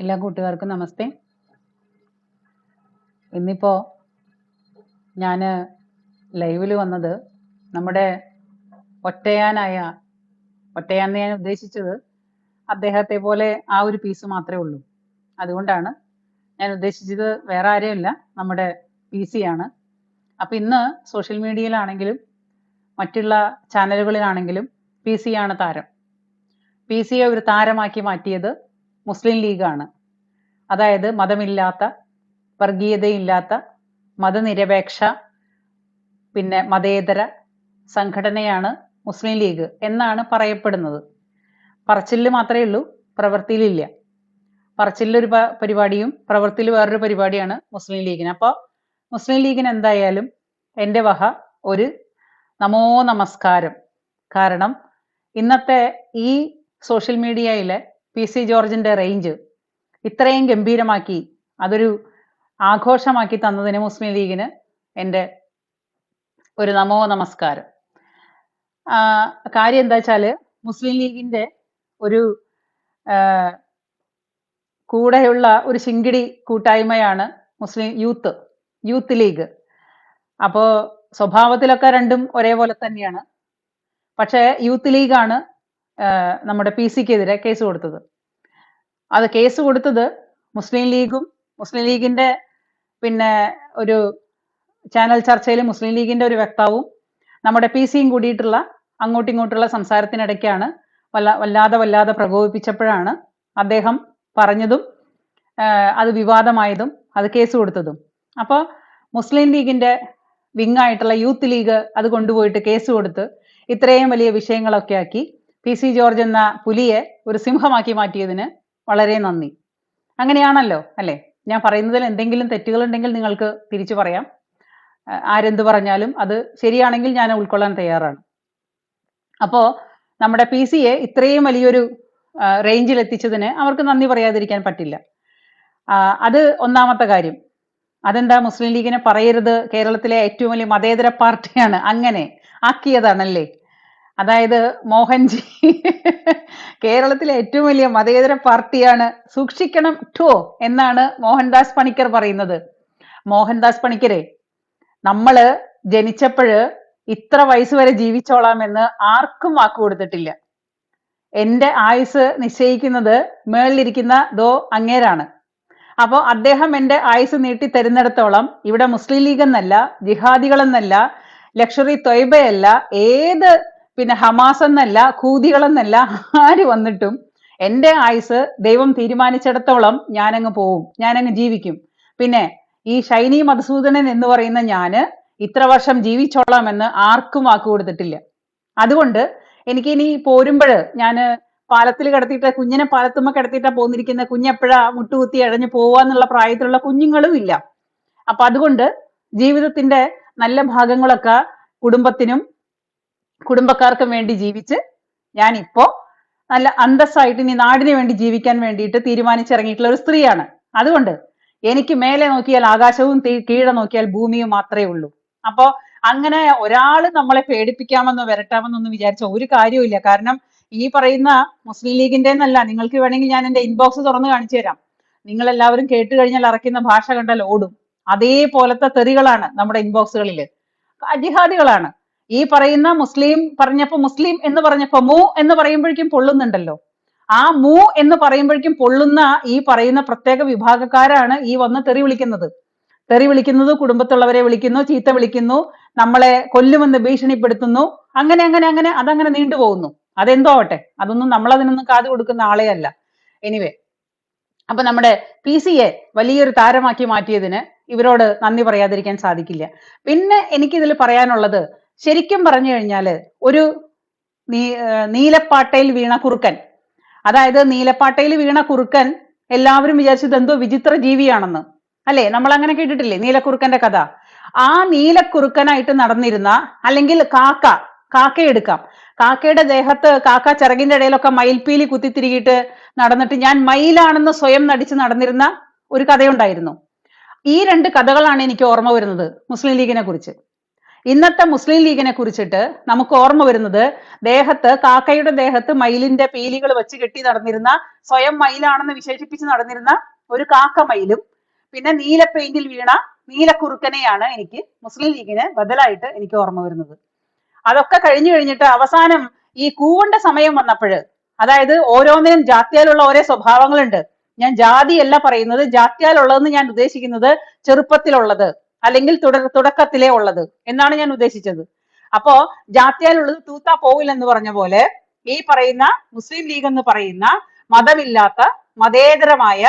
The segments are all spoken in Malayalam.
എല്ലാ കൂട്ടുകാർക്കും നമസ്തേ. ഇന്നിപ്പോ ഞാൻ ലൈവിൽ വന്നത് നമ്മുടെ ഒറ്റയാനായ ഒറ്റയാന്ന് ഞാൻ ഉദ്ദേശിച്ചത് അദ്ദേഹത്തെ പോലെ ആ ഒരു പീസ് മാത്രമേ ഉള്ളൂ. അതുകൊണ്ടാണ് ഞാൻ ഉദ്ദേശിച്ചത് വേറെ ആരെയല്ല നമ്മുടെ പി സി ആണ്. അപ്പം ഇന്ന് സോഷ്യൽ മീഡിയയിലാണെങ്കിലും മറ്റുള്ള ചാനലുകളിലാണെങ്കിലും പി സി ആണ് താരം. പി സിയെ ഒരു താരമാക്കി മാറ്റിയത് മുസ്ലിം ലീഗാണ്. അതായത് മതമില്ലാത്ത വർഗീയതയില്ലാത്ത മതനിരപേക്ഷ പിന്നെ മതേതര സംഘടനയാണ് മുസ്ലിം ലീഗ് എന്നാണ് പറയപ്പെടുന്നത്. പറച്ചിലിൽ മാത്രമേ ഉള്ളൂ പ്രവൃത്തിയിലില്ല പറച്ചിലിൽ ഒരു പരിപാടിയും പ്രവൃത്തിയിൽ വേറൊരു പരിപാടിയാണ് മുസ്ലിം ലീഗിന്. അപ്പോൾ മുസ്ലിം ലീഗിന് എന്തായാലും എന്റെ വക ഒരു നമോ നമസ്കാരം. കാരണം ഇന്നത്തെ ഈ സോഷ്യൽ മീഡിയയിലെ പി സി ജോർജിന്റെ റേഞ്ച് ഇത്രയും ഗംഭീരമാക്കി അതൊരു ആഘോഷമാക്കി തന്നതിന് മുസ്ലിം ലീഗിന് എന്റെ ഒരു നമോ നമസ്കാരം. കാര്യം എന്താ വെച്ചാൽ മുസ്ലിം ലീഗിന്റെ ഒരു കൂടെയുള്ള ഒരു ശിങ്കിടി കൂട്ടായ്മയാണ് മുസ്ലിം യൂത്ത് യൂത്ത് ലീഗ്. അപ്പോ സ്വഭാവത്തിലൊക്കെ രണ്ടും ഒരേപോലെ തന്നെയാണ്. പക്ഷേ യൂത്ത് ലീഗാണ് നമ്മുടെ പി സിക്കെതിരെ കേസ് കൊടുത്തത്. അത് കേസ് കൊടുത്തത് മുസ്ലിം ലീഗും മുസ്ലിം ലീഗിന്റെ പിന്നെ ഒരു ചാനൽ ചർച്ചയിൽ മുസ്ലിം ലീഗിന്റെ ഒരു വക്താവും നമ്മുടെ പി സിയും കൂടിയിട്ടുള്ള അങ്ങോട്ടും ഇങ്ങോട്ടുള്ള സംസാരത്തിനിടയ്ക്കാണ് വല്ല വല്ലാതെ വല്ലാതെ പ്രകോപിപ്പിച്ചപ്പോഴാണ് അദ്ദേഹം പറഞ്ഞതും അത് വിവാദമായതും അത് കേസ് കൊടുത്തതും. അപ്പോൾ മുസ്ലിം ലീഗിന്റെ വിങ്ങായിട്ടുള്ള യൂത്ത് ലീഗ് അത് കൊണ്ടുപോയിട്ട് കേസ് കൊടുത്ത് ഇത്രയും വലിയ വിഷയങ്ങളൊക്കെ ആക്കി പി സി ജോർജ് എന്ന പുലിയെ ഒരു സിംഹമാക്കി മാറ്റിയതിന് വളരെ നന്ദി. അങ്ങനെയാണല്ലോ അല്ലേ? ഞാൻ പറയുന്നതിൽ എന്തെങ്കിലും തെറ്റുകളുണ്ടെങ്കിൽ നിങ്ങൾക്ക് തിരിച്ചു പറയാം. ആരെന്ത് പറഞ്ഞാലും അത് ശരിയാണെങ്കിൽ ഞാൻ ഉൾക്കൊള്ളാൻ തയ്യാറാണ്. അപ്പോ നമ്മുടെ പി സിയെ ഇത്രയും വലിയൊരു റേഞ്ചിൽ എത്തിച്ചതിന് അവർക്ക് നന്ദി പറയാതിരിക്കാൻ പറ്റില്ല. അത് ഒന്നാമത്തെ കാര്യം. അതെന്താ മുസ്ലിം ലീഗിനെ പറയരുത്? കേരളത്തിലെ ഏറ്റവും വലിയ മതേതര പാർട്ടിയാണ്. അങ്ങനെ ആക്കിയതാണല്ലേ? അതായത് മോഹൻജി കേരളത്തിലെ ഏറ്റവും വലിയ മതേതര പാർട്ടിയാണ് സൂക്ഷിക്കണം ടോ എന്നാണ് മോഹൻദാസ് പണിക്കർ പറയുന്നത്. മോഹൻദാസ് പണിക്കരെ നമ്മൾ ജനിച്ചപ്പോഴ് ഇത്ര വയസ്സ് വരെ ജീവിച്ചോളാം എന്ന് ആർക്കും വാക്ക് കൊടുത്തിട്ടില്ല. എന്റെ ആയുസ് നിശ്ചയിക്കുന്നത് മേളിലിരിക്കുന്ന ദോ അങ്ങേരാണ്. അപ്പോൾ അദ്ദേഹം എന്റെ ആയുസ് നീട്ടി തരുന്നിടത്തോളം ഇവിടെ മുസ്ലിം ലീഗ് എന്നല്ല ജിഹാദികളെന്നല്ല ലക്ഷറി തൊയ്ബയല്ല ഏത് പിന്നെ ഹമാസ് എന്നല്ല കൂതികളെന്നല്ല ആര് വന്നിട്ടും എന്റെ ആയുസ് ദൈവം തീരുമാനിച്ചിടത്തോളം ഞാനങ്ങ് പോവും ഞാനങ്ങ് ജീവിക്കും. പിന്നെ ഈ ഷൈനി മധുസൂദനൻ എന്ന് പറയുന്ന ഞാൻ ഇത്ര വർഷം ജീവിച്ചോളാം എന്ന് ആർക്കും വാക്ക് കൊടുത്തിട്ടില്ല. അതുകൊണ്ട് എനിക്ക് ഇനി പോരുമ്പോൾ ഞാൻ പാലത്തിൽ കിടത്തിയിട്ട് കുഞ്ഞിനെ പാലത്തുമ്മ കിടത്തിയിട്ടാ പോന്നിരിക്കുന്ന കുഞ്ഞെപ്പോഴാ മുട്ടുകുത്തി അഴഞ്ഞു പോവാന്നുള്ള പ്രായത്തിലുള്ള കുഞ്ഞുങ്ങളും ഇല്ല. അപ്പൊ അതുകൊണ്ട് ജീവിതത്തിന്റെ നല്ല ഭാഗങ്ങളൊക്കെ കുടുംബത്തിനും കുടുംബക്കാർക്കും വേണ്ടി ജീവിച്ച് ഞാൻ ഇപ്പോ നല്ല അന്തസ്സായിട്ട് ഇനി നാടിന് വേണ്ടി ജീവിക്കാൻ വേണ്ടിയിട്ട് തീരുമാനിച്ചിറങ്ങിയിട്ടുള്ള ഒരു സ്ത്രീയാണ്. അതുകൊണ്ട് എനിക്ക് മേലെ നോക്കിയാൽ ആകാശവും കീഴെ നോക്കിയാൽ ഭൂമിയും മാത്രമേ ഉള്ളൂ. അപ്പോ അങ്ങനെ ഒരാൾ നമ്മളെ പേടിപ്പിക്കാമെന്നോ വരട്ടാമെന്നൊന്നും വിചാരിച്ച ഒരു കാര്യവുമില്ല കാരണം ഈ പറയുന്ന മുസ്ലിം ലീഗിന്റെ എന്നല്ല നിങ്ങൾക്ക് വേണമെങ്കിൽ ഞാൻ എന്റെ ഇൻബോക്സ് തുറന്ന് കാണിച്ചു തരാം. നിങ്ങൾ എല്ലാവരും കേട്ട് കഴിഞ്ഞാൽ അറക്കുന്ന ഭാഷ കണ്ടാൽ ഓടും. അതേപോലത്തെ തെറികളാണ് നമ്മുടെ ഇൻബോക്സുകളിൽ ജിഹാദികളാണ്. ഈ പറയുന്ന മുസ്ലിം പറഞ്ഞപ്പോ മുസ്ലിം എന്ന് പറഞ്ഞപ്പോ മൂ എന്ന് പറയുമ്പോഴേക്കും പൊള്ളുന്നുണ്ടല്ലോ. ആ മൂ എന്ന് പറയുമ്പോഴേക്കും പൊള്ളുന്ന ഈ പറയുന്ന പ്രത്യേക വിഭാഗക്കാരാണ് ഈ വന്ന് തെറി വിളിക്കുന്നത്. തെറി വിളിക്കുന്നത് കുടുംബത്തുള്ളവരെ വിളിക്കുന്നു ചീത്ത വിളിക്കുന്നു നമ്മളെ കൊല്ലുമെന്ന് ഭീഷണിപ്പെടുത്തുന്നു. അങ്ങനെ അങ്ങനെ അങ്ങനെ അതങ്ങനെ നീണ്ടുപോകുന്നു അതെന്തോ ആവട്ടെ? അതൊന്നും നമ്മൾ അതിനൊന്നും കാത് കൊടുക്കുന്ന ആളെ അല്ല. എനിവേ അപ്പൊ നമ്മുടെ പി സിയെ വലിയൊരു താരമാക്കി മാറ്റിയതിന് ഇവരോട് നന്ദി പറയാതിരിക്കാൻ സാധിക്കില്ല. പിന്നെ എനിക്കിതിൽ പറയാനുള്ളത് ശരിക്കും പറഞ്ഞു കഴിഞ്ഞാൽ ഒരു നീ നീലപ്പാട്ടയിൽ വീണ കുറുക്കൻ. അതായത് നീലപ്പാട്ടയിൽ വീണ കുറുക്കൻ എല്ലാവരും വിചാരിച്ചത് എന്തോ വിചിത്ര ജീവിയാണെന്ന്. അല്ലേ? നമ്മൾ അങ്ങനെ കേട്ടിട്ടില്ലേ? നീലക്കുറുക്കന്റെ കഥ. ആ നീലക്കുറുക്കനായിട്ട് നടന്നിരുന്ന അല്ലെങ്കിൽ കാക്ക കാക്ക എടുക്കാം. കാക്കയുടെ ദേഹത്ത് കാക്ക ചിറകിന്റെ ഇടയിലൊക്കെ മയിൽപ്പീലി കുത്തിത്തിരികിട്ട് നടന്നിട്ട് ഞാൻ മയിലാണെന്ന് സ്വയം നടിച്ച് നടന്നിരുന്ന ഒരു കഥയുണ്ടായിരുന്നു. ഈ രണ്ട് കഥകളാണ് എനിക്ക് ഓർമ്മ വരുന്നത് മുസ്ലിം ലീഗിനെ കുറിച്ച്. ഇന്നത്തെ മുസ്ലിം ലീഗിനെ കുറിച്ചിട്ട് നമുക്ക് ഓർമ്മ വരുന്നത് ദേഹത്ത് കാക്കയുടെ ദേഹത്ത് മയിലിന്റെ പീലികൾ വെച്ച് കെട്ടി നടന്നിരുന്ന സ്വയം മയിലാണെന്ന് വിശേഷിപ്പിച്ച് നടന്നിരുന്ന ഒരു കാക്ക മയിലും പിന്നെ നീല പെയിന്റിൽ വീണ നീലക്കുറുക്കനെയാണ് എനിക്ക് മുസ്ലിം ലീഗിന് ബദലായിട്ട് എനിക്ക് ഓർമ്മ വരുന്നത്. അതൊക്കെ കഴിഞ്ഞു കഴിഞ്ഞിട്ട് അവസാനം ഈ കൂവണ്ട സമയം വന്നപ്പോൾ അതായത് ഓരോന്നിനും ജാത്യാലുള്ള ഓരോ സ്വഭാവങ്ങളുണ്ട്. ഞാൻ ജാതിയല്ല പറയുന്നത് ജാത്യാലുള്ളതെന്ന് ഞാൻ ഉദ്ദേശിക്കുന്നത് ചെറുപ്പത്തിലുള്ളത്. അല്ലെങ്കിൽ തുട തുടക്കത്തിലേ ഉള്ളത് എന്നാണ് ഞാൻ ഉദ്ദേശിച്ചത്. അപ്പോ ജാത്യാലുള്ളത് തൂത്താ പോവില്ലെന്ന് പറഞ്ഞ പോലെ ഈ പറയുന്ന മുസ്ലിം ലീഗ് എന്ന് പറയുന്ന മതമില്ലാത്ത മതേതരമായ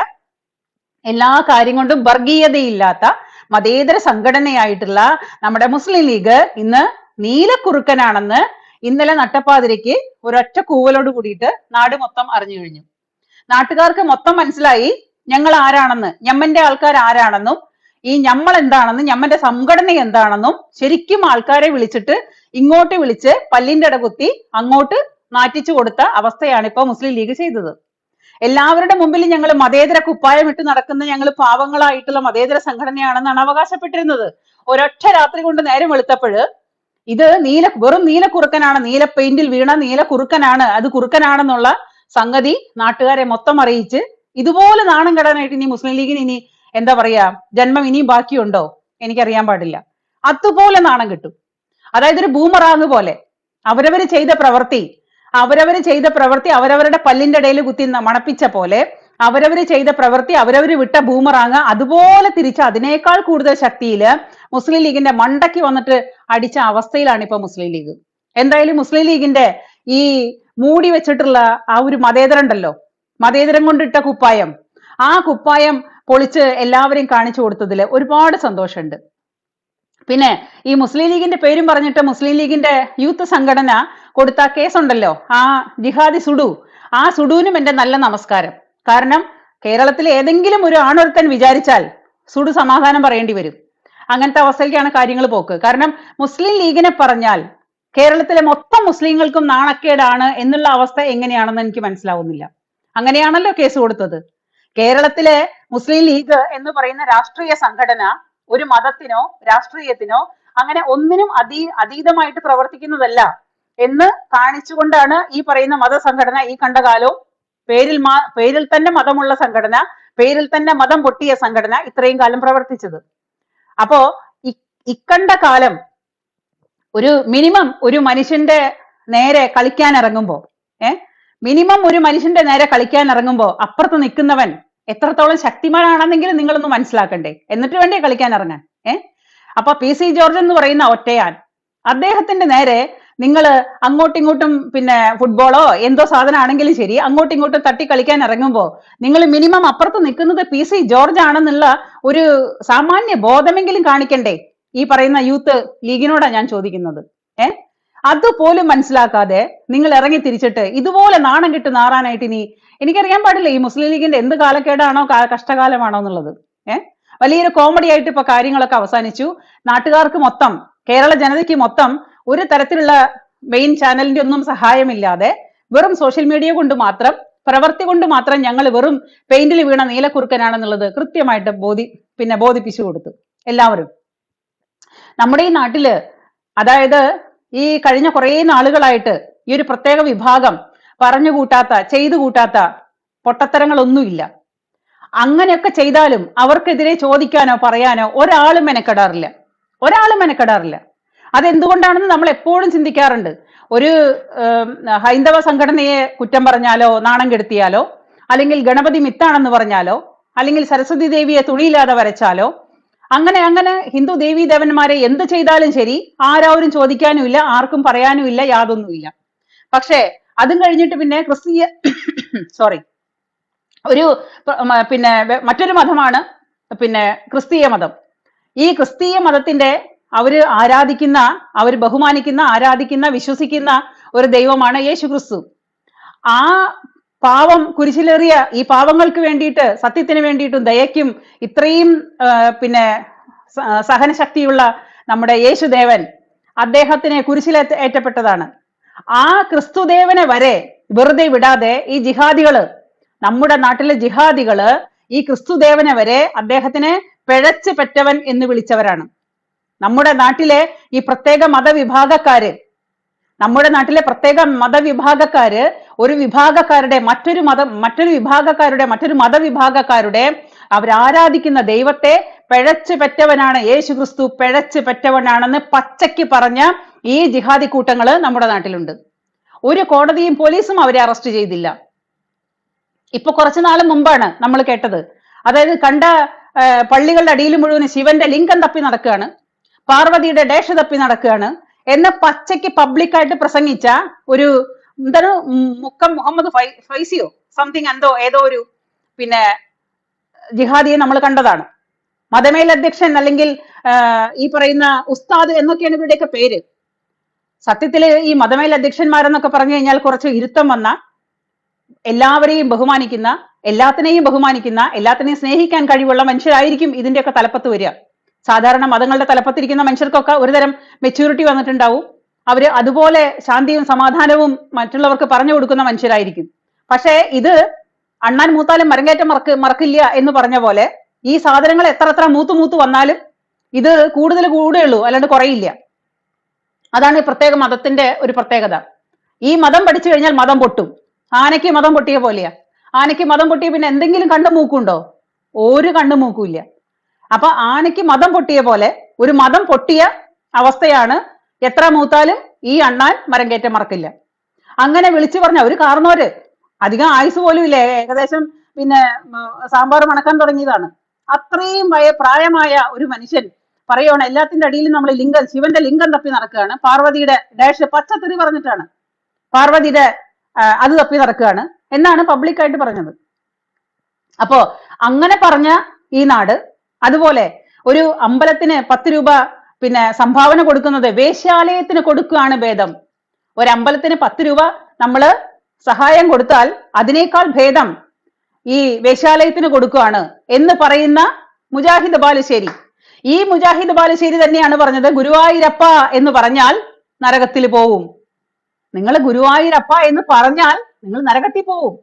എല്ലാ കാര്യം കൊണ്ടും വർഗീയതയില്ലാത്ത മതേതര സംഘടനയായിട്ടുള്ള നമ്മുടെ മുസ്ലിം ലീഗ് ഇന്ന് നീലക്കുറുക്കനാണെന്ന് ഇന്നലെ നട്ടപ്പാതിരയ്ക്ക് ഒരൊറ്റ കൂവലോട് കൂടിയിട്ട് നാട് മൊത്തം അറിഞ്ഞു കഴിഞ്ഞു. നാട്ടുകാർക്ക് മൊത്തം മനസ്സിലായി ഞങ്ങൾ ആരാണെന്ന് ഞമ്മന്റെ ആൾക്കാർ ആരാണെന്നും ഈ ഞമ്മൾ എന്താണെന്നും ഞമ്മന്റെ സംഘടന എന്താണെന്നും ശരിക്കും ആൾക്കാരെ വിളിച്ചിട്ട് ഇങ്ങോട്ട് വിളിച്ച് പല്ലിന്റെ ഇടകുത്തി അങ്ങോട്ട് മാറ്റിച്ചു കൊടുത്ത അവസ്ഥയാണ് ഇപ്പൊ മുസ്ലിം ലീഗ് ചെയ്തത്. എല്ലാവരുടെ മുമ്പിൽ ഞങ്ങൾ മതേതര കുപ്പായം ഇട്ട് നടക്കുന്ന ഞങ്ങൾ പാവങ്ങളായിട്ടുള്ള മതേതര സംഘടനയാണെന്നാണ് അവകാശപ്പെട്ടിരുന്നത്. ഒരൊറ്റ രാത്രി കൊണ്ട് നേരം വെളുത്തപ്പോഴ് ഇത് നീല വെറും നീല കുറുക്കനാണ് നീല പെയിന്റിൽ വീണ നീല കുറുക്കനാണ് അത് കുറുക്കനാണെന്നുള്ള സംഗതി നാട്ടുകാരെ മൊത്തം അറിയിച്ച് ഇതുപോലെ നാണം കെടാനായിട്ട് ഇനി മുസ്ലിം ലീഗിന് ഇനി എന്താ പറയാ ജന്മം ഇനിയും ബാക്കിയുണ്ടോ? എനിക്കറിയാൻ പാടില്ല. അതുപോലെ നാണം കിട്ടും. അതായത് ഒരു ബൂമറാങ് പോലെ. അവരവര് ചെയ്ത പ്രവൃത്തി അവരവര് ചെയ്ത പ്രവൃത്തി അവരവരുടെ പല്ലിന്റെ ഇടയിൽ കുത്തി മണപ്പിച്ച പോലെ അവരവര് ചെയ്ത പ്രവൃത്തി അവരവര് വിട്ട ബൂമറാങ് അതുപോലെ തിരിച്ച് അതിനേക്കാൾ കൂടുതൽ ശക്തിയിൽ മുസ്ലിം ലീഗിന്റെ മണ്ടയ്ക്ക് വന്നിട്ട് അടിച്ച അവസ്ഥയിലാണ് ഇപ്പൊ മുസ്ലിം ലീഗ്. എന്തായാലും മുസ്ലിം ലീഗിന്റെ ഈ മൂടി വെച്ചിട്ടുള്ള ആ ഒരു മതേതരം ഉണ്ടല്ലോ മതേതരം കൊണ്ടിട്ട കുപ്പായം. ആ കുപ്പായം പൊളിച്ച് എല്ലാവരെയും കാണിച്ചു കൊടുത്തതിൽ ഒരുപാട് സന്തോഷമുണ്ട്. പിന്നെ ഈ മുസ്ലിം ലീഗിന്റെ പേരും പറഞ്ഞിട്ട് മുസ്ലിം ലീഗിന്റെ യൂത്ത് സംഘടന കൊടുത്ത കേസുണ്ടല്ലോ ആ ജിഹാദി സുഡു. ആ സുഡുവിനും എന്റെ നല്ല നമസ്കാരം. കാരണം കേരളത്തിൽ ഏതെങ്കിലും ഒരു ആണൊരുത്തൻ വിചാരിച്ചാൽ സുഡു സമാധാനം പറയേണ്ടി വരും. അങ്ങനത്തെ അവസ്ഥയിലേക്കാണ് കാര്യങ്ങൾ പോക്ക്. കാരണം മുസ്ലിം ലീഗിനെ പറഞ്ഞാൽ കേരളത്തിലെ മൊത്തം മുസ്ലിങ്ങൾക്കും നാണക്കേടാണ് എന്നുള്ള അവസ്ഥ എങ്ങനെയാണെന്ന് എനിക്ക് മനസ്സിലാവുന്നില്ല. അങ്ങനെയാണല്ലോ കേസ് കൊടുത്തത്. കേരളത്തിലെ മുസ്ലിം ലീഗ് എന്ന് പറയുന്ന രാഷ്ട്രീയ സംഘടന ഒരു മതത്തിനോ രാഷ്ട്രീയത്തിനോ അങ്ങനെ ഒന്നിനും അതീ അതീതമായിട്ട് പ്രവർത്തിക്കുന്നതല്ല എന്ന് കാണിച്ചുകൊണ്ടാണ് ഈ പറയുന്ന മതസംഘടന ഈ കണ്ട കാലവും പേരിൽ മാ പേരിൽ തന്നെ മതമുള്ള സംഘടന പേരിൽ തന്നെ മതം പൊട്ടിയ സംഘടന ഇത്രയും കാലം പ്രവർത്തിച്ചത്. അപ്പോ ഇക്കണ്ട കാലം ഒരു മിനിമം ഒരു മനുഷ്യന്റെ നേരെ കളിക്കാൻ ഇറങ്ങുമ്പോ ഏ? മിനിമം ഒരു മനുഷ്യന്റെ നേരെ കളിക്കാൻ ഇറങ്ങുമ്പോ അപ്പുറത്ത് നിൽക്കുന്നവൻ എത്രത്തോളം ശക്തിമാനാണെന്നെങ്കിലും നിങ്ങളൊന്ന് മനസ്സിലാക്കണ്ടേ. എന്നിട്ട് വേണ്ടേ കളിക്കാൻ ഇറങ്ങാൻ ഏ? അപ്പൊ പി സി ജോർജ് എന്ന് പറയുന്ന ഒറ്റയാൻ അദ്ദേഹത്തിന്റെ നേരെ നിങ്ങൾ അങ്ങോട്ടും ഇങ്ങോട്ടും പിന്നെ ഫുട്ബോളോ എന്തോ സാധനം ആണെങ്കിലും ശരി അങ്ങോട്ടും ഇങ്ങോട്ടും തട്ടി കളിക്കാൻ ഇറങ്ങുമ്പോൾ നിങ്ങൾ മിനിമം അപ്പുറത്ത് നിൽക്കുന്നത് പി സി ജോർജ് ആണെന്നുള്ള ഒരു സാമാന്യ ബോധമെങ്കിലും കാണിക്കണ്ടേ ഈ പറയുന്ന യൂത്ത് ലീഗിനോടാ ഞാൻ ചോദിക്കുന്നത് ഏ? അതുപോലും മനസ്സിലാക്കാതെ നിങ്ങൾ ഇറങ്ങി തിരിച്ചിട്ട് ഇതുപോലെ നാണം കിട്ട് നാറാനായിട്ട് ഇനി എനിക്കറിയാൻ പാടില്ല ഈ മുസ്ലിം ലീഗിന്റെ എന്ത് കാലക്കേടാണോ കഷ്ടകാലമാണോ എന്നുള്ളത്. ഏഹ് വലിയൊരു കോമഡി ആയിട്ട് ഇപ്പൊ കാര്യങ്ങളൊക്കെ അവസാനിച്ചു. നാട്ടുകാർക്ക് മൊത്തം കേരള ജനതയ്ക്ക് മൊത്തം ഒരു തരത്തിലുള്ള മെയിൻ ചാനലിന്റെ ഒന്നും സഹായമില്ലാതെ വെറും സോഷ്യൽ മീഡിയ കൊണ്ട് മാത്രം പ്രവർത്തി കൊണ്ട് മാത്രം ഞങ്ങൾ വെറും പെയിന്റിൽ വീണ നീലക്കുറുക്കനാണെന്നുള്ളത് കൃത്യമായിട്ട് ബോധി പിന്നെ ബോധിപ്പിച്ചു കൊടുത്തു. എല്ലാവരും. നമ്മുടെ ഈ നാട്ടിൽ അതായത് ഈ കഴിഞ്ഞ കുറേ നാളുകളായിട്ട് ഈ ഒരു പ്രത്യേക വിഭാഗം പറഞ്ഞു കൂട്ടാത്ത ചെയ്തു കൂട്ടാത്ത പൊട്ടത്തരങ്ങളൊന്നുമില്ല. അങ്ങനെയൊക്കെ ചെയ്താലും അവർക്കെതിരെ ചോദിക്കാനോ പറയാനോ ഒരാളും മെനക്കെടാറില്ല. ഒരാളും മെനക്കെടാറില്ല. അതെന്തുകൊണ്ടാണെന്ന് നമ്മൾ എപ്പോഴും ചിന്തിക്കാറുണ്ട്. ഒരു ഹൈന്ദവ സംഘടനയെ കുറ്റം പറഞ്ഞാലോ നാണം കെടുത്തിയാലോ അല്ലെങ്കിൽ ഗണപതി മിത്താണെന്ന് പറഞ്ഞാലോ അല്ലെങ്കിൽ സരസ്വതി ദേവിയെ തുണിയില്ലാതെ വരച്ചാലോ അങ്ങനെ അങ്ങനെ ഹിന്ദു ദേവീ ദേവന്മാരെ എന്ത് ചെയ്താലും ശരി ആരാരും ചോദിക്കാനുമില്ല ആർക്കും പറയാനുമില്ല യാതൊന്നുമില്ല. പക്ഷേ അതും കഴിഞ്ഞിട്ട് പിന്നെ ക്രിസ്തീയ സോറി ഒരു പിന്നെ മറ്റൊരു മതമാണ് പിന്നെ ക്രിസ്തീയ മതം. ഈ ക്രിസ്തീയ മതത്തിന്റെ അവർ ആരാധിക്കുന്ന അവർ ബഹുമാനിക്കുന്ന ആരാധിക്കുന്ന വിശ്വസിക്കുന്ന ഒരു ദൈവമാണ് യേശു ക്രിസ്തു ആ പാവം കുരിശിലേറിയ ഈ പാവങ്ങൾക്ക് വേണ്ടിയിട്ട് സത്യത്തിന് വേണ്ടിയിട്ടും ദയയ്ക്കും ഇത്രയും പിന്നെ സഹനശക്തിയുള്ള നമ്മുടെ യേശുദേവൻ അദ്ദേഹത്തിനെ കുരിശിലെ ഏറ്റപ്പെട്ടതാണ്. ആ ക്രിസ്തുദേവനെ വരെ വെറുതെ വിടാതെ ഈ ജിഹാദികൾ നമ്മുടെ നാട്ടിലെ ജിഹാദികൾ ഈ ക്രിസ്തുദേവനെ വരെ അദ്ദേഹത്തിനെ പിഴച്ച് പെറ്റവൻ എന്ന് വിളിച്ചവരാണ്. നമ്മുടെ നാട്ടിലെ ഈ പ്രത്യേക മതവിഭാഗക്കാര് നമ്മുടെ നാട്ടിലെ പ്രത്യേക മതവിഭാഗക്കാര് ഒരു വിഭാഗക്കാരുടെ മറ്റൊരു മത മറ്റൊരു വിഭാഗക്കാരുടെ മറ്റൊരു മതവിഭാഗക്കാരുടെ അവരാരാധിക്കുന്ന ദൈവത്തെ പിഴച്ചു പെറ്റവനാണ് യേശു ക്രിസ്തു പിഴച്ചു പെറ്റവനാണെന്ന് പച്ചയ്ക്ക് പറഞ്ഞ ഈ ജിഹാദി കൂട്ടങ്ങൾ നമ്മുടെ നാട്ടിലുണ്ട്. ഒരു കോടതിയും പോലീസും അവരെ അറസ്റ്റ് ചെയ്തില്ല. ഇപ്പൊ കുറച്ചു നാൾ മുമ്പാണ് നമ്മൾ കേട്ടത്. അതായത് കണ്ട പള്ളികളുടെ അടിയിൽ മുഴുവൻ ശിവന്റെ ലിംഗം തപ്പി നടക്കുകയാണ്. പാർവതിയുടെ ഡേഷ തപ്പി നടക്കുകയാണ്. എന്ന പച്ചയ്ക്ക് പബ്ലിക്കായിട്ട് പ്രസംഗിച്ച ഒരു എന്താണ് മുക്കം മുഹമ്മദ് ഫൈസിയോ സംതിങ് എന്തോ ഏതോ ഒരു പിന്നെ ജിഹാദിയെ നമ്മൾ കണ്ടതാണ്. മതമേൽ അധ്യക്ഷൻ അല്ലെങ്കിൽ ഈ പറയുന്ന ഉസ്താദ് എന്നൊക്കെയാണ് ഇവരുടെയൊക്കെ പേര്. സത്യത്തിൽ ഈ മതമേൽ അധ്യക്ഷന്മാരെന്നൊക്കെ പറഞ്ഞു കഴിഞ്ഞാൽ കുറച്ച് ഇരുത്തം വന്ന എല്ലാവരെയും ബഹുമാനിക്കുന്ന എല്ലാത്തിനെയും ബഹുമാനിക്കുന്ന എല്ലാത്തിനെയും സ്നേഹിക്കാൻ കഴിവുള്ള മനുഷ്യരായിരിക്കും ഇതിന്റെയൊക്കെ തലപ്പത്ത് വരിക. സാധാരണ മതങ്ങളുടെ തലപ്പത്തിരിക്കുന്ന മനുഷ്യർക്കൊക്കെ ഒരുതരം മെച്യൂരിറ്റി വന്നിട്ടുണ്ടാവും. അവർ അതുപോലെ ശാന്തിയും സമാധാനവും മറ്റുള്ളവർക്ക് പറഞ്ഞു കൊടുക്കുന്ന മനുഷ്യരായിരിക്കും. പക്ഷേ ഇത് അണ്ണാൻ മൂത്താലും മരങ്ങേറ്റം മറക്ക് മറക്കില്ല എന്ന് പറഞ്ഞ പോലെ ഈ സാധനങ്ങൾ എത്ര എത്ര മൂത്ത് മൂത്ത് വന്നാലും ഇത് കൂടുതൽ കൂടുകയുള്ളൂ അല്ലാണ്ട് കുറയില്ല. അതാണ് ഈ പ്രത്യേക മതത്തിന്റെ ഒരു പ്രത്യേകത. ഈ മതം പഠിച്ചു കഴിഞ്ഞാൽ മതം പൊട്ടും. ആനയ്ക്ക് മതം പൊട്ടിയ പോലെയാ. ആനയ്ക്ക് മതം പൊട്ടിയ പിന്നെ എന്തെങ്കിലും കണ്ണു മൂക്കുണ്ടോ? ഒരു കണ്ണു മൂക്കുമില്ല അപ്പൊ ആനയ്ക്ക് മതം പൊട്ടിയ പോലെ ഒരു മതം പൊട്ടിയ അവസ്ഥയാണ് എത്ര മൂത്താലും ഈ അണ്ണാൻ മരം കയറ്റം മറക്കില്ല. അങ്ങനെ വിളിച്ചു പറഞ്ഞ ഒരു കാരണവര് അധികം ആയുസ് പോലും ഇല്ല. ഏകദേശം പിന്നെ സാമ്പാർ മണക്കാൻ തുടങ്ങിയതാണ്. അത്രയും വയ പ്രായമായ ഒരു മനുഷ്യൻ പറയുകയാണ് എല്ലാത്തിന്റെ അടിയിലും നമ്മൾ ലിംഗം ശിവന്റെ ലിംഗം തപ്പി നടക്കുകയാണ്. പാർവതിയുടെ ഡാഷ് പച്ചത്തെറി പറഞ്ഞിട്ടാണ്. പാർവതിയുടെ അത് തപ്പി നടക്കുകയാണ്. എന്നാണ് പബ്ലിക്കായിട്ട് പറഞ്ഞത്. അപ്പോ അങ്ങനെ പറഞ്ഞ ഈ നാട് അതുപോലെ ഒരു അമ്പലത്തിന് പത്ത് രൂപ പിന്നെ സംഭാവന കൊടുക്കുന്നത് വേശ്യാലയത്തിന് കൊടുക്കുകയാണ് ഭേദം. ഒരു അമ്പലത്തിന് പത്ത് രൂപ നമ്മൾ സഹായം കൊടുത്താൽ അതിനേക്കാൾ ഭേദം ഈ വേശ്യാലയത്തിന് കൊടുക്കുകയാണ് എന്ന് പറയുന്ന മുജാഹിദ് ബാലുശ്ശേരി. ഈ മുജാഹിദ് ബാലുശ്ശേരി തന്നെയാണ് പറഞ്ഞത് ഗുരുവായൂരപ്പ എന്ന് പറഞ്ഞാൽ നരകത്തിൽ പോവും. നിങ്ങൾ ഗുരുവായൂരപ്പ എന്ന് പറഞ്ഞാൽ നിങ്ങൾ നരകത്തിൽ പോവും.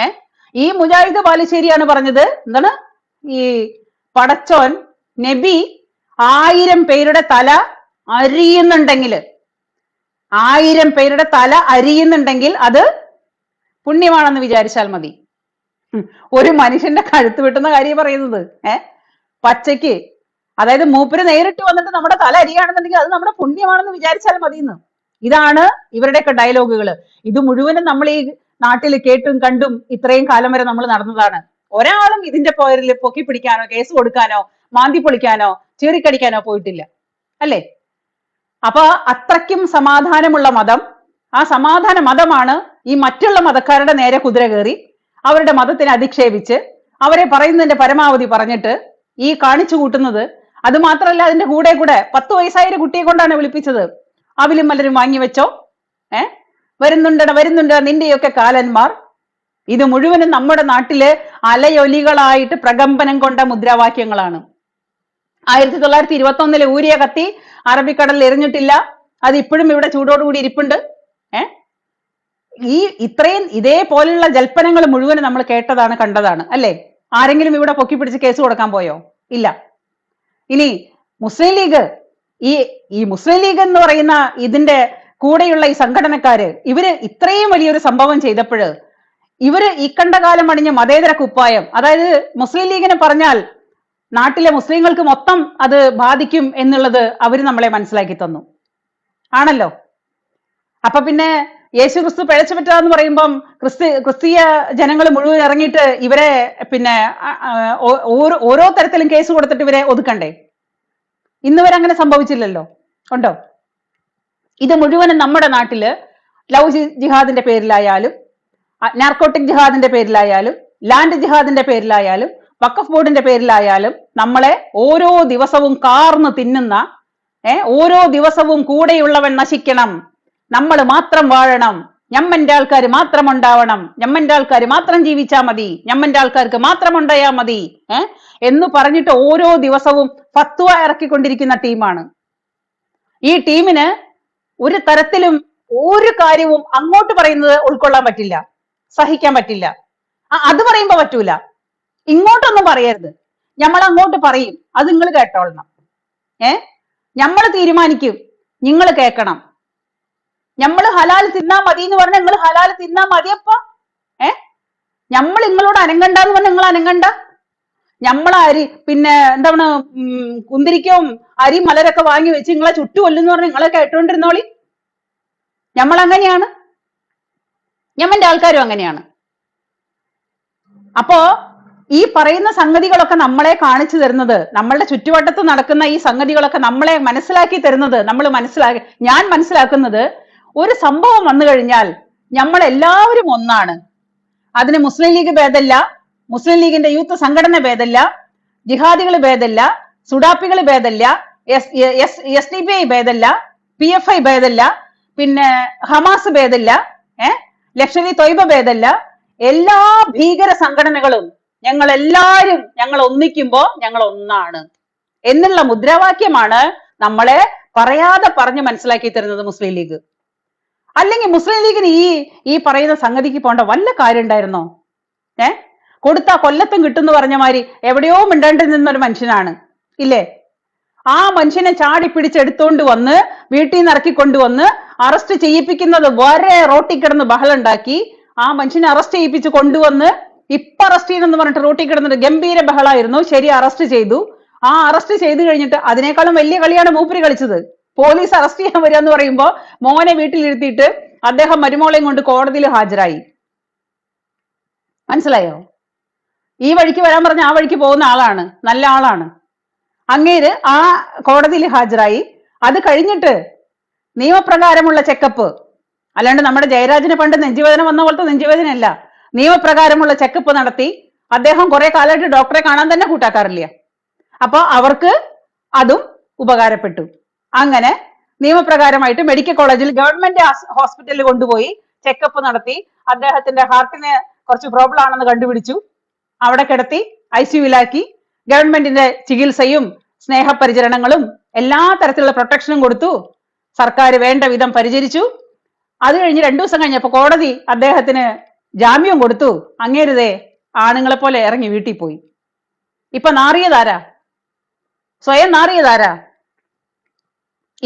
ഏ? ഈ മുജാഹിദ് ബാലുശ്ശേരിയാണ് പറഞ്ഞത്. എന്താണ്? ഈ പടച്ചോൻ നബി ആയിരം പേരുടെ തല അരിയുന്നുണ്ടെങ്കിൽ ആയിരം പേരുടെ തല അരിയുന്നുണ്ടെങ്കിൽ അത് പുണ്യമാണെന്ന് വിചാരിച്ചാൽ മതി. ഒരു മനുഷ്യന്റെ കഴുത്ത് വിട്ടുന്ന കാര്യം പറയുന്നത്. ഏ? പച്ചയ്ക്ക്. അതായത് മൂപ്പര് നേരിട്ട് വന്നിട്ട് നമ്മുടെ തല അരിയാണെന്നുണ്ടെങ്കിൽ അത് നമ്മുടെ പുണ്യമാണെന്ന് വിചാരിച്ചാൽ മതി എന്ന് ഇതാണ് ഇവരുടെയൊക്കെ ഡയലോഗുകൾ ഇത് മുഴുവനും നമ്മൾ ഈ നാട്ടിൽ കേട്ടും കണ്ടും ഇത്രയും കാലം വരെ നമ്മൾ നടന്നതാണ്. ഒരാളും ഇതിന്റെ പേരിൽ പൊക്കി പിടിക്കാനോ കേസ് കൊടുക്കാനോ മാന്തി പൊളിക്കാനോ ചീറിക്കടിക്കാനോ പോയിട്ടില്ല. അല്ലേ? അപ്പൊ അത്രയ്ക്കും സമാധാനമുള്ള മതം. ആ സമാധാന മതമാണ് ഈ മറ്റുള്ള മതക്കാരുടെ നേരെ കുതിര കയറി അവരുടെ മതത്തിനെ അധിക്ഷേപിച്ച് അവരെ പറയുന്നതിന്റെ പരമാവധി പറഞ്ഞിട്ട് ഈ കാണിച്ചു കൂട്ടുന്നത്. അത് മാത്രമല്ല അതിന്റെ കൂടെ കൂടെ പത്ത് വയസ്സായ ഒരു കുട്ടിയെ കൊണ്ടാണ് വിളിപ്പിച്ചത്. അവിലും മലരും വാങ്ങിവെച്ചോ ഏ? വരുന്നുണ്ടട വരുന്നുണ്ട് നിന്റെയൊക്കെ കാലന്മാർ. ഇത് മുഴുവനും നമ്മുടെ നാട്ടിലെ അലയൊലികളായിട്ട് പ്രകമ്പനം കൊണ്ട മുദ്രാവാക്യങ്ങളാണ്. ആയിരത്തി തൊള്ളായിരത്തി ഇരുപത്തി ഒന്നിലെ ഊരിയ കത്തി അറബിക്കടലിൽ എറിഞ്ഞിട്ടില്ല. അത് ഇപ്പോഴും ഇവിടെ ചൂടോടുകൂടി ഇരിപ്പുണ്ട്. ഏ? ഈ ഇത്രയും ഇതേപോലെയുള്ള ജൽപ്പനങ്ങൾ മുഴുവൻ നമ്മൾ കേട്ടതാണ് കണ്ടതാണ് അല്ലേ? ആരെങ്കിലും ഇവിടെ പൊക്കി പിടിച്ച് കേസ് കൊടുക്കാൻ പോയോ? ഇല്ല. ഇനി മുസ്ലിം ലീഗ് ഈ ഈ മുസ്ലിം ലീഗ് എന്ന് പറയുന്ന ഇതിന്റെ കൂടെയുള്ള ഈ സംഘടനക്കാര് ഇവർ ഇത്രയും വലിയൊരു സംഭവം ചെയ്തപ്പോഴ് ഇവർ ഇക്കണ്ട കാലം അണിഞ്ഞ മതേതര കുപ്പായം അതായത് മുസ്ലിം ലീഗിനെ പറഞ്ഞാൽ നാട്ടിലെ മുസ്ലിങ്ങൾക്ക് മൊത്തം അത് ബാധിക്കും എന്നുള്ളത് അവർ നമ്മളെ മനസ്സിലാക്കി തന്നു. ആണല്ലോ? അപ്പൊ പിന്നെ യേശു ക്രിസ്തു പിഴച്ചു പറ്റാന്ന് പറയുമ്പം ക്രിസ്തി ക്രിസ്തീയ ജനങ്ങൾ മുഴുവൻ ഇറങ്ങിയിട്ട് ഇവരെ പിന്നെ ഓരോ തരത്തിലും കേസ് കൊടുത്തിട്ട് ഇവരെ ഒതുക്കണ്ടേ? ഇന്ന് വരെ അങ്ങനെ സംഭവിച്ചില്ലല്ലോ. ഉണ്ടോ? ഇത് മുഴുവനും നമ്മുടെ നാട്ടിൽ ലവ് ജിഹാദിന്റെ പേരിലായാലും നാർക്കോട്ടിക് ജിഹാദിന്റെ പേരിലായാലും ലാൻഡ് ജിഹാദിന്റെ പേരിലായാലും വക്കഫ് ബോർഡിന്റെ പേരിലായാലും നമ്മളെ ഓരോ ദിവസവും കാർന്ന് തിന്നുന്ന ഏർ ഓരോ ദിവസവും കൂടെയുള്ളവൻ നശിക്കണം. നമ്മൾ മാത്രം വാഴണം. ഞമ്മന്റെ ആൾക്കാർ മാത്രം ഉണ്ടാവണം. ഞമ്മന്റെ ആൾക്കാർ മാത്രം ജീവിച്ചാ മതി. ഞമ്മന്റെ ആൾക്കാർക്ക് മാത്രം ഉണ്ടായാ മതി. ഏ? എന്ന് പറഞ്ഞിട്ട് ഓരോ ദിവസവും ഫത്വ ഇറക്കിക്കൊണ്ടിരിക്കുന്ന ടീമാണ്. ഈ ടീമിന് ഒരു തരത്തിലും ഒരു കാര്യവും അങ്ങോട്ട് പറയുന്നത് ഉൾക്കൊള്ളാൻ പറ്റില്ല. സഹിക്കാൻ പറ്റില്ല. അത് പറയുമ്പോ പറ്റൂല. ഇങ്ങോട്ടൊന്നും പറയരുത്. നമ്മൾ അങ്ങോട്ട് പറയും. അത് നിങ്ങൾ കേട്ടോളണം. ഏ? നമ്മൾ തീരുമാനിക്കും. നിങ്ങൾ കേൾക്കണം. നമ്മൾ ഹലാൽ തിന്നാ മതി എന്ന് പറഞ്ഞാൽ നിങ്ങൾ ഹലാൽ തിന്നാ മതിയപ്പ ഏ? നമ്മൾ നിങ്ങളോട് അനങ്ങണ്ട എന്ന് പറഞ്ഞാൽ നിങ്ങൾ അനങ്ങണ്ട. നമ്മളെ അരി പിന്നെ എന്താണ് കുന്തിരിക്കവും അരി മലരൊക്കെ വാങ്ങി വെച്ച് നിങ്ങളെ ചുറ്റു കൊല്ലുന്ന് പറഞ്ഞ് നിങ്ങളെ കേട്ടോണ്ടിരുന്നോളി. ഞമ്മൾ അങ്ങനെയാണ് ഞമ്മന്റെ ആൾക്കാരും അങ്ങനെയാണ്. അപ്പോ ഈ പറയുന്ന സംഗതികളൊക്കെ നമ്മളെ കാണിച്ചു തരുന്നത് നമ്മളുടെ ചുറ്റുവട്ടത്ത് നടക്കുന്ന ഈ സംഗതികളൊക്കെ നമ്മളെ മനസ്സിലാക്കി തരുന്നത് നമ്മൾ മനസ്സിലാക്കി ഞാൻ മനസ്സിലാക്കുന്നത് ഒരു സംഭവം വന്നു കഴിഞ്ഞാൽ നമ്മൾ എല്ലാവരും ഒന്നാണ്. അതിന് മുസ്ലിം ലീഗ് ഭേദമല്ല. മുസ്ലിം ലീഗിന്റെ യൂത്ത് സംഘടന ഭേദമല്ല ജിഹാദികൾ ഭേദമല്ല സുഡാപ്പികൾ ഭേദമല്ല എസ് ഡി പി ഐ ഭേദമല്ല പി എഫ് ഐ ഭേദമല്ല പിന്നെ ഹമാസ് ഭേദമല്ല ഏഹ് ലക്ഷറി തൊയ്ബ ഭേദമല്ല എല്ലാ ഭീകര സംഘടനകളും ഞങ്ങൾ എല്ലാവരും ഞങ്ങൾ ഒന്നിക്കുമ്പോ ഞങ്ങൾ ഒന്നാണ് എന്നുള്ള മുദ്രാവാക്യമാണ് നമ്മളെ പറയാതെ പറഞ്ഞ് മനസ്സിലാക്കി തരുന്നത് മുസ്ലിം ലീഗ്. അല്ലെങ്കിൽ മുസ്ലിം ലീഗിന് ഈ ഈ പറയുന്ന സംഗതിക്ക് പോകേണ്ട വല്ല കാര്യം ഉണ്ടായിരുന്നോ? ഏ? കൊടുത്ത കൊല്ലത്തും കിട്ടും എന്ന് പറഞ്ഞ മാതിരി എവിടെയോ മിണ്ടാണ്ടിൽ നിന്നൊരു മനുഷ്യനാണ്. ഇല്ലേ? ആ മനുഷ്യനെ ചാടി പിടിച്ചെടുത്തോണ്ട് വന്ന് വീട്ടിൽ നിന്ന് ഇറക്കി കൊണ്ടുവന്ന് അറസ്റ്റ് ചെയ്യിപ്പിക്കുന്നത് വരെ റോട്ടിൽ കിടന്ന് ബഹളം ഉണ്ടാക്കി ആ മനുഷ്യനെ അറസ്റ്റ് ചെയ്യിപ്പിച്ച് കൊണ്ടുവന്ന് ഇപ്പൊ അറസ്റ്റ് ചെയ്യണമെന്ന് പറഞ്ഞിട്ട് റോട്ടിൽ കിടന്നിട്ട് ഗംഭീര ബഹളായിരുന്നു. ശരി അറസ്റ്റ് ചെയ്തു. ആ അറസ്റ്റ് ചെയ്തു കഴിഞ്ഞിട്ട് അതിനേക്കാളും വലിയ കളിയാണ് മൂപ്പര് കളിച്ചത്. പോലീസ് അറസ്റ്റ് ചെയ്യാൻ വരിക എന്ന് പറയുമ്പോ മോനെ വീട്ടിലിരുത്തിയിട്ട് അദ്ദേഹം മരുമോളെയും കൊണ്ട് കോടതിയിൽ ഹാജരായി. മനസ്സിലായോ? ഈ വഴിക്ക് വരാൻ പറഞ്ഞ ആ വഴിക്ക് പോകുന്ന ആളാണ് നല്ല ആളാണ്. അങ്ങേര് ആ കോടതിയിൽ ഹാജരായി. അത് കഴിഞ്ഞിട്ട് നിയമപ്രകാരമുള്ള ചെക്കപ്പ് അല്ലാണ്ട് നമ്മുടെ ജയരാജന് പണ്ട് നെഞ്ചുവേദന വന്ന പോലത്തെ നെഞ്ചുവേദനയല്ല. നിയമപ്രകാരമുള്ള ചെക്കപ്പ് നടത്തി അദ്ദേഹം കുറെ കാലമായിട്ട് ഡോക്ടറെ കാണാൻ തന്നെ കൂട്ടാക്കാറില്ല. അപ്പൊ അവർക്ക് അതും ഉപകാരപ്പെട്ടു. അങ്ങനെ നിയമപ്രകാരമായിട്ട് മെഡിക്കൽ കോളേജിൽ ഗവൺമെന്റ് ഹോസ്പിറ്റലിൽ കൊണ്ടുപോയി ചെക്കപ്പ് നടത്തി. അദ്ദേഹത്തിന്റെ ഹാർട്ടിന് കുറച്ച് പ്രോബ്ലം ആണെന്ന് കണ്ടുപിടിച്ചു. അവിടെ കിടത്തി ഐ സിയുലാക്കി ഗവൺമെന്റിന്റെ ചികിത്സയും സ്നേഹപരിചരണങ്ങളും എല്ലാ തരത്തിലുള്ള പ്രൊട്ടക്ഷനും കൊടുത്തു. സർക്കാർ വേണ്ട വിധം പരിചരിച്ചു. അത് കഴിഞ്ഞ് രണ്ടു ദിവസം കഴിഞ്ഞപ്പോൾ കോടതി അദ്ദേഹത്തിന് ജാമ്യം കൊടുത്തു. അങ്ങേരുതേ ആണുങ്ങളെ പോലെ ഇറങ്ങി വീട്ടിൽ പോയി. ഇപ്പൊ നാറിയതാരാ സ്വയം നാറിയതാരാ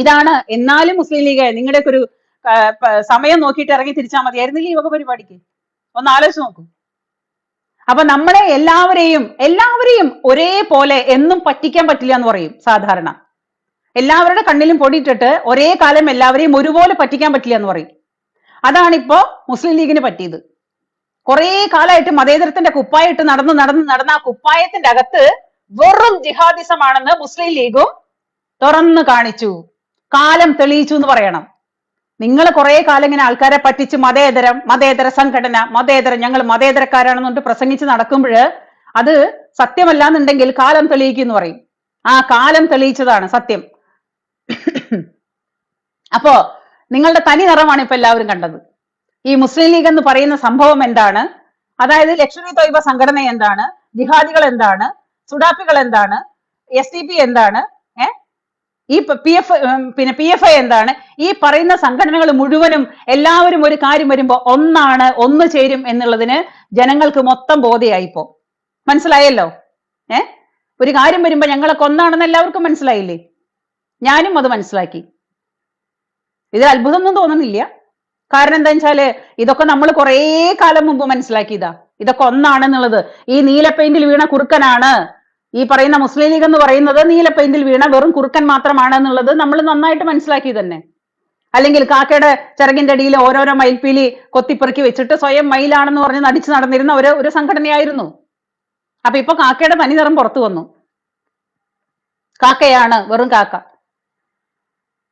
ഇതാണ് എന്നാലും മുസ്ലിം ലീഗ് നിങ്ങളുടെ ഒരു സമയം നോക്കിയിട്ട് ഇറങ്ങി തിരിച്ചാൽ മതിയായിരുന്നില്ല ഈ വക പരിപാടിക്ക്? ഒന്ന് ആലോചിച്ച് നോക്കൂ. അപ്പൊ നമ്മളെ എല്ലാവരെയും എല്ലാവരെയും ഒരേപോലെ എന്നും പറ്റിക്കാൻ പറ്റില്ല എന്ന് പറയും സാധാരണ. എല്ലാവരുടെ കണ്ണിലും പൊടിയിട്ടിട്ട് ഒരേ കാലം എല്ലാവരെയും ഒരുപോലെ പറ്റിക്കാൻ പറ്റില്ല എന്ന് പറയും. അതാണിപ്പോ മുസ്ലിം ലീഗിന് പറ്റിയത്. കുറേ കാലമായിട്ട് മതേതരത്തിന്റെ കുപ്പായിട്ട് നടന്ന് നടന്ന് നടന്ന ആ കുപ്പായത്തിന്റെ അകത്ത് വെറും ജിഹാദിസമാണെന്ന് മുസ്ലിം ലീഗും തുറന്നു കാണിച്ചു. കാലം തെളിയിച്ചു എന്ന് പറയണം. നിങ്ങൾ കുറെ കാലം ഇങ്ങനെ ആൾക്കാരെ പറ്റിച്ച് മതേതരം മതേതര സംഘടന മതേതരം ഞങ്ങൾ മതേതരക്കാരാണെന്ന് പറഞ്ഞിട്ട് പ്രസംഗിച്ച് നടക്കുമ്പോൾ അത് സത്യമല്ല എന്നുണ്ടെങ്കിൽ കാലം തെളിയിക്കും എന്ന് പറയും. ആ കാലം തെളിയിച്ചതാണ് സത്യം. അപ്പോ നിങ്ങളുടെ തനി നിറമാണ് ഇപ്പൊ എല്ലാവരും കണ്ടത്. ഈ മുസ്ലിം ലീഗ് എന്ന് പറയുന്ന സംഭവം എന്താണ്? അതായത് ലക്ഷറി തൊയ്ബ സംഘടന എന്താണ്? ജിഹാദികൾ എന്താണ്? സുഡാപ്പികൾ എന്താണ്? എസ് എന്താണ്? ഈ പി എഫ് പിന്നെ പി എഫ് ഐ എന്താണ്? ഈ പറയുന്ന സംഘടനകൾ മുഴുവനും എല്ലാവരും ഒരു കാര്യം വരുമ്പോൾ ഒന്നാണ് ഒന്ന് ചേരും എന്നുള്ളതിന് ജനങ്ങൾക്ക് മൊത്തം ബോധയായിപ്പോ. മനസ്സിലായല്ലോ? ഏ? ഒരു കാര്യം വരുമ്പോ ഞങ്ങളൊക്കെ ഒന്നാണെന്ന് എല്ലാവർക്കും മനസ്സിലായില്ലേ? ഞാനും അത് മനസ്സിലാക്കി. ഇതിൽ അത്ഭുതമൊന്നും തോന്നുന്നില്ല. കാരണം എന്താ വെച്ചാൽ ഇതൊക്കെ നമ്മൾ കുറേ കാലം മുമ്പ് മനസ്സിലാക്കിയതാ. ഇതൊക്കെ ഒന്നാണെന്നുള്ളത്. ഈ നീല പെയിന്റിൽ വീണ കുറുക്കനാണ്. ഈ പറയുന്ന മുസ്ലിം ലീഗ് എന്ന് പറയുന്നത് നീല പെയിന്റിൽ വീണ വെറും കുറുക്കൻ മാത്രമാണ് എന്നുള്ളത് നമ്മൾ നന്നായിട്ട് മനസ്സിലാക്കി തന്നെ. അല്ലെങ്കിൽ കാക്കയുടെ ചിറകിന്റെ അടിയിൽ ഓരോരോ മയിൽപ്പീലി കൊത്തിപ്പെറുക്കി വെച്ചിട്ട് സ്വയം മയിലാണെന്ന് പറഞ്ഞ് നടിച്ചു നടന്നിരുന്ന ഒരു ഒരു സംഘടനയായിരുന്നു. അപ്പൊ ഇപ്പൊ കാക്കയുടെ തനി നിറം പുറത്തു വന്നു. കാക്കയാണ് വെറും കാക്ക.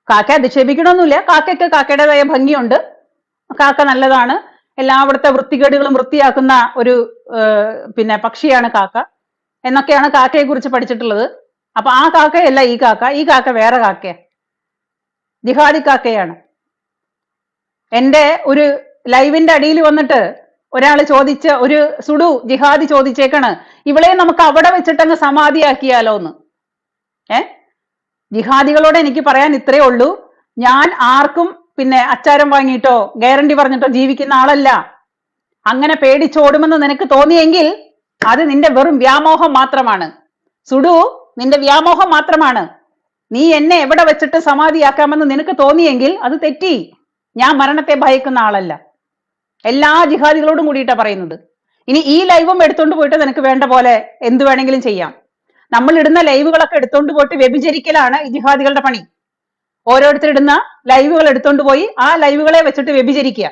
കാക്ക അധിക്ഷേപിക്കണമെന്നില്ല കാക്കയ്ക്ക് കാക്കയുടേതായ ഭംഗിയുണ്ട്. കാക്ക നല്ലതാണ്. എല്ലാവിടുത്തെ വൃത്തികേടുകളും വൃത്തിയാക്കുന്ന ഒരു പിന്നെ പക്ഷിയാണ് കാക്ക. എന്നൊക്കെയാണ് കാക്കയെ കുറിച്ച് പഠിച്ചിട്ടുള്ളത്. അപ്പൊ ആ കാക്കയല്ല ഈ കാക്ക. ഈ കാക്ക വേറെ കാക്കയാ. ജിഹാദി കാക്കയാണ്. എന്റെ ഒരു ലൈവിന്റെ അടിയിൽ വന്നിട്ട് ഒരാൾ ചോദിച്ച ഒരു സുഡു ജിഹാദി ചോദിച്ചേക്കാണ് ഇവളെ നമുക്ക് അവിടെ വെച്ചിട്ടങ്ങ് സമാധിയാക്കിയാലോ എന്ന് ഏ? ജിഹാദികളോട് എനിക്ക് പറയാൻ ഇത്രയേ ഉള്ളൂ. ഞാൻ ആർക്കും പിന്നെ അച്ചാരം വാങ്ങിയിട്ടോ ഗ്യാരണ്ടി പറഞ്ഞിട്ടോ ജീവിക്കുന്ന ആളല്ല. അങ്ങനെ പേടിച്ചോടുമെന്ന് നിനക്ക് തോന്നിയെങ്കിൽ അത് നിന്റെ വെറും വ്യാമോഹം മാത്രമാണ്. സുഡു നിന്റെ വ്യാമോഹം മാത്രമാണ്. നീ എന്നെ എവിടെ വെച്ചിട്ട് സമാധിയാക്കാമെന്ന് നിനക്ക് തോന്നിയെങ്കിൽ അത് തെറ്റി. ഞാൻ മരണത്തെ ഭയക്കുന്ന ആളല്ല. എല്ലാ ജിഹാദികളോടും കൂടിയിട്ടാ പറയുന്നത്. ഇനി ഈ ലൈവും എടുത്തോണ്ട് പോയിട്ട് നിനക്ക് വേണ്ട പോലെ എന്ത് വേണമെങ്കിലും ചെയ്യാം. നമ്മൾ ഇടുന്ന ലൈവുകളൊക്കെ എടുത്തോണ്ട് പോയിട്ട് വ്യഭിചരിക്കലാണ് ഈ ജിഹാദികളുടെ പണി. ഓരോരുത്തർ ഇടുന്ന ലൈവുകൾ എടുത്തോണ്ട് പോയി ആ ലൈവുകളെ വെച്ചിട്ട് വ്യഭിചരിക്കുക.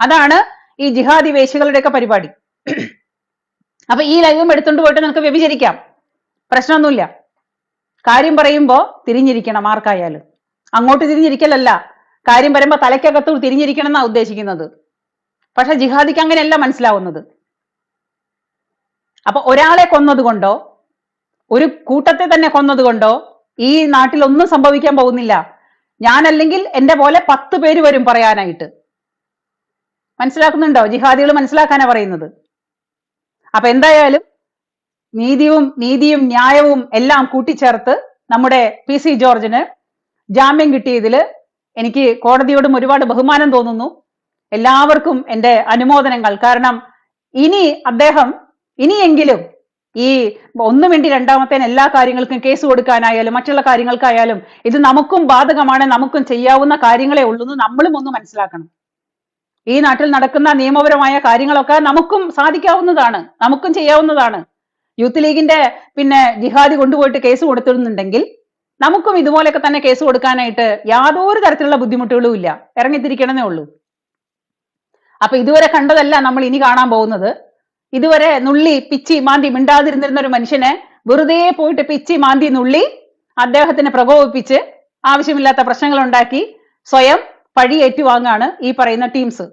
അതാണ് ഈ ജിഹാദി വേശികളുടെയൊക്കെ പരിപാടി. അപ്പൊ ഈ ലൈവും എടുത്തുകൊണ്ട് പോയിട്ട് നിനക്ക് വ്യഭിചരിക്കാം. പ്രശ്നമൊന്നുമില്ല. കാര്യം പറയുമ്പോൾ തിരിഞ്ഞിരിക്കണം ആർക്കായാലും. അങ്ങോട്ട് തിരിഞ്ഞിരിക്കലല്ല. കാര്യം പറയുമ്പോൾ തലയ്ക്കകത്ത് തിരിഞ്ഞിരിക്കണം എന്നാ ഉദ്ദേശിക്കുന്നത്. പക്ഷെ ജിഹാദിക്ക് അങ്ങനെയല്ല മനസ്സിലാവുന്നത്. അപ്പൊ ഒരാളെ കൊന്നതുകൊണ്ടോ ഒരു കൂട്ടത്തെ തന്നെ കൊന്നതുകൊണ്ടോ ഈ നാട്ടിൽ ഒന്നും സംഭവിക്കാൻ പോകുന്നില്ല. ഞാനല്ലെങ്കിൽ എന്റെ പോലെ പത്ത് പേര് വരും പറയാനായിട്ട്. മനസ്സിലാക്കുന്നുണ്ടോ? ജിഹാദികൾ മനസ്സിലാക്കാനാ പറയുന്നത്. അപ്പൊ എന്തായാലും നീതിയും നീതിയും ന്യായവും എല്ലാം കൂട്ടിച്ചേർത്ത് നമ്മുടെ പി സി ജോർജിന് ജാമ്യം കിട്ടിയതിൽ എനിക്ക് കോടതിയോടും ഒരുപാട് ബഹുമാനം തോന്നുന്നു. എല്ലാവർക്കും എന്റെ അനുമോദനങ്ങൾ. കാരണം ഇനി അദ്ദേഹം ഇനിയെങ്കിലും ഈ ഒന്നു വേണ്ടി രണ്ടാമത്തേന് എല്ലാ കാര്യങ്ങൾക്കും കേസ് കൊടുക്കാനായാലും മറ്റുള്ള കാര്യങ്ങൾക്കായാലും ഇത് നമുക്കും ബാധകമാണ് നമുക്കും ചെയ്യാവുന്ന കാര്യങ്ങളെ ഉള്ളൂ നമ്മളും ഒന്ന് മനസ്സിലാക്കണം. ഈ നാട്ടിൽ നടക്കുന്ന നിയമപരമായ കാര്യങ്ങളൊക്കെ നമുക്കും സാധിക്കാവുന്നതാണ് നമുക്കും ചെയ്യാവുന്നതാണ്. യൂത്ത് ലീഗിന്റെ പിന്നെ ജിഹാദി കൊണ്ടുപോയിട്ട് കേസ് കൊടുത്തിരുന്നുണ്ടെങ്കിൽ നമുക്കും ഇതുപോലെയൊക്കെ തന്നെ കേസ് കൊടുക്കാനായിട്ട് യാതൊരു തരത്തിലുള്ള ബുദ്ധിമുട്ടുകളും ഇല്ല. ഇറങ്ങിത്തിരിക്കണമെന്നേ ഉള്ളൂ. അപ്പൊ ഇതുവരെ കണ്ടതല്ല നമ്മൾ ഇനി കാണാൻ പോകുന്നത്. ഇതുവരെ നുള്ളി പിച്ചി മാന്തി മിണ്ടാതിരുന്നിരുന്ന ഒരു മനുഷ്യനെ വെറുതെ പോയിട്ട് പിച്ചി മാന്തി നുള്ളി അദ്ദേഹത്തിനെ പ്രകോപിപ്പിച്ച് ആവശ്യമില്ലാത്ത പ്രശ്നങ്ങൾ ഉണ്ടാക്കി സ്വയം പഴി ഏറ്റുവാങ്ങാണ് ഈ പറയുന്ന ടീംസ്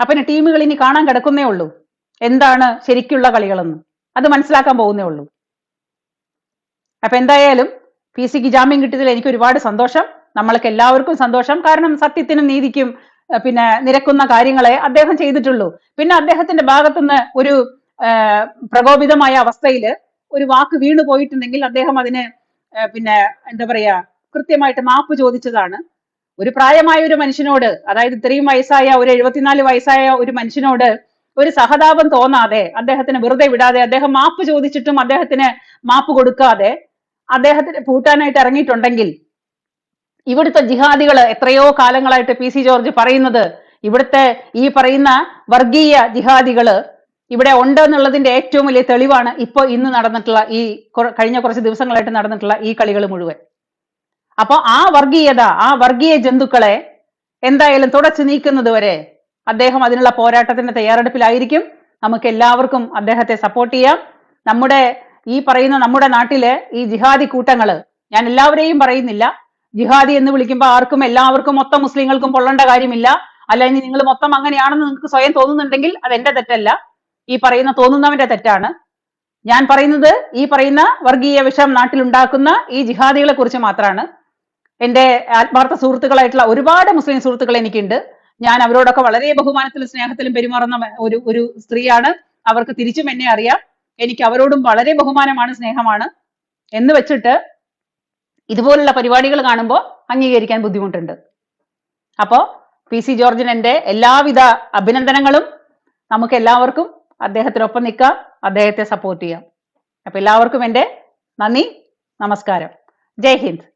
അപ്പൊ ടീമുകൾ ഇനി കാണാൻ കിടക്കുന്നേ ഉള്ളൂ. എന്താണ് ശരിക്കുള്ള കളികളെന്ന്. അത് മനസ്സിലാക്കാൻ പോകുന്നേ ഉള്ളൂ. അപ്പൊ എന്തായാലും പി സിക്ക് ജാമ്യം കിട്ടിയതിൽ എനിക്ക് ഒരുപാട് സന്തോഷം. നമ്മൾക്ക് എല്ലാവർക്കും സന്തോഷം. കാരണം സത്യത്തിനും നീതിക്കും പിന്നെ നിരക്കുന്ന കാര്യങ്ങളെ അദ്ദേഹം ചെയ്തിട്ടുള്ളൂ. പിന്നെ അദ്ദേഹത്തിന്റെ ഭാഗത്തുനിന്ന് ഒരു പ്രകോപിതമായ അവസ്ഥയിൽ ഒരു വാക്ക് വീണു പോയിട്ടുണ്ടെങ്കിൽ അദ്ദേഹം അതിന് പിന്നെ എന്താ പറയാ കൃത്യമായിട്ട് മാപ്പ് ചോദിച്ചതാണ്. ഒരു പ്രായമായ ഒരു മനുഷ്യനോട് അതായത് ഇത്രയും വയസ്സായ ഒരു എഴുപത്തിനാല് വയസ്സായ ഒരു മനുഷ്യനോട് ഒരു സഹതാപം തോന്നാതെ അദ്ദേഹത്തിന് വെറുതെ വിടാതെ അദ്ദേഹം മാപ്പ് ചോദിച്ചിട്ടും അദ്ദേഹത്തിന് മാപ്പ് കൊടുക്കാതെ അദ്ദേഹത്തിന് പൂട്ടാനായിട്ട് ഇറങ്ങിയിട്ടുണ്ടെങ്കിൽ ഇവിടുത്തെ ജിഹാദികൾ എത്രയോ കാലങ്ങളായിട്ട് പി സി ജോർജ് പറയുന്നത് ഇവിടുത്തെ ഈ പറയുന്ന വർഗീയ ജിഹാദികൾ ഇവിടെ ഉണ്ട് എന്നുള്ളതിന്റെ ഏറ്റവും വലിയ തെളിവാണ് ഇപ്പൊ ഇന്ന് നടന്നിട്ടുള്ള ഈ കഴിഞ്ഞ കുറച്ച് ദിവസങ്ങളായിട്ട് നടന്നിട്ടുള്ള ഈ കളികൾ മുഴുവൻ. അപ്പൊ ആ വർഗീയത ആ വർഗീയ ജന്തുക്കളെ എന്തായാലും തുടച്ചു നീക്കുന്നത് വരെ അദ്ദേഹം അതിനുള്ള പോരാട്ടത്തിന്റെ തയ്യാറെടുപ്പിലായിരിക്കും. നമുക്ക് എല്ലാവർക്കും അദ്ദേഹത്തെ സപ്പോർട്ട് ചെയ്യാം. നമ്മുടെ ഈ പറയുന്ന നമ്മുടെ നാട്ടിലെ ഈ ജിഹാദി കൂട്ടങ്ങൾ ഞാൻ എല്ലാവരെയും പറയുന്നില്ല. ജിഹാദി എന്ന് വിളിക്കുമ്പോൾ ആർക്കും എല്ലാവർക്കും മൊത്തം മുസ്ലിങ്ങൾക്കും പൊള്ളേണ്ട കാര്യമില്ല. അല്ല ഇനി നിങ്ങൾ മൊത്തം അങ്ങനെയാണെന്ന് നിങ്ങൾക്ക് സ്വയം തോന്നുന്നുണ്ടെങ്കിൽ അത് എന്റെ തെറ്റല്ല. ഈ പറയുന്ന തോന്നുന്നവന്റെ തെറ്റാണ്. ഞാൻ പറയുന്നത് ഈ പറയുന്ന വർഗീയ വിഷം നാട്ടിലുണ്ടാക്കുന്ന ഈ ജിഹാദികളെ കുറിച്ച് മാത്രമാണ് എന്റെ ആത്മാർത്ഥ സുഹൃത്തുക്കളായിട്ടുള്ള ഒരുപാട് മുസ്ലിം സുഹൃത്തുക്കൾ എനിക്കുണ്ട്. ഞാൻ അവരോടൊക്കെ വളരെ ബഹുമാനത്തിലും സ്നേഹത്തിലും പെരുമാറുന്ന ഒരു ഒരു സ്ത്രീയാണ്. അവർക്ക് തിരിച്ചും എന്നെ അറിയാം. എനിക്ക് അവരോടും വളരെ ബഹുമാനമാണ് സ്നേഹമാണ്. എന്ന് വെച്ചിട്ട് ഇതുപോലുള്ള പരിപാടികൾ കാണുമ്പോൾ അംഗീകരിക്കാൻ ബുദ്ധിമുട്ടുണ്ട്. അപ്പോ പി സി ജോർജിന് എന്റെ എല്ലാവിധ അഭിനന്ദനങ്ങളും. നമുക്ക് എല്ലാവർക്കും അദ്ദേഹത്തിനൊപ്പം നിൽക്കാം അദ്ദേഹത്തെ സപ്പോർട്ട് ചെയ്യാം. അപ്പൊ എല്ലാവർക്കും എന്റെ നന്ദി നമസ്കാരം. ജയ് ഹിന്ദ്.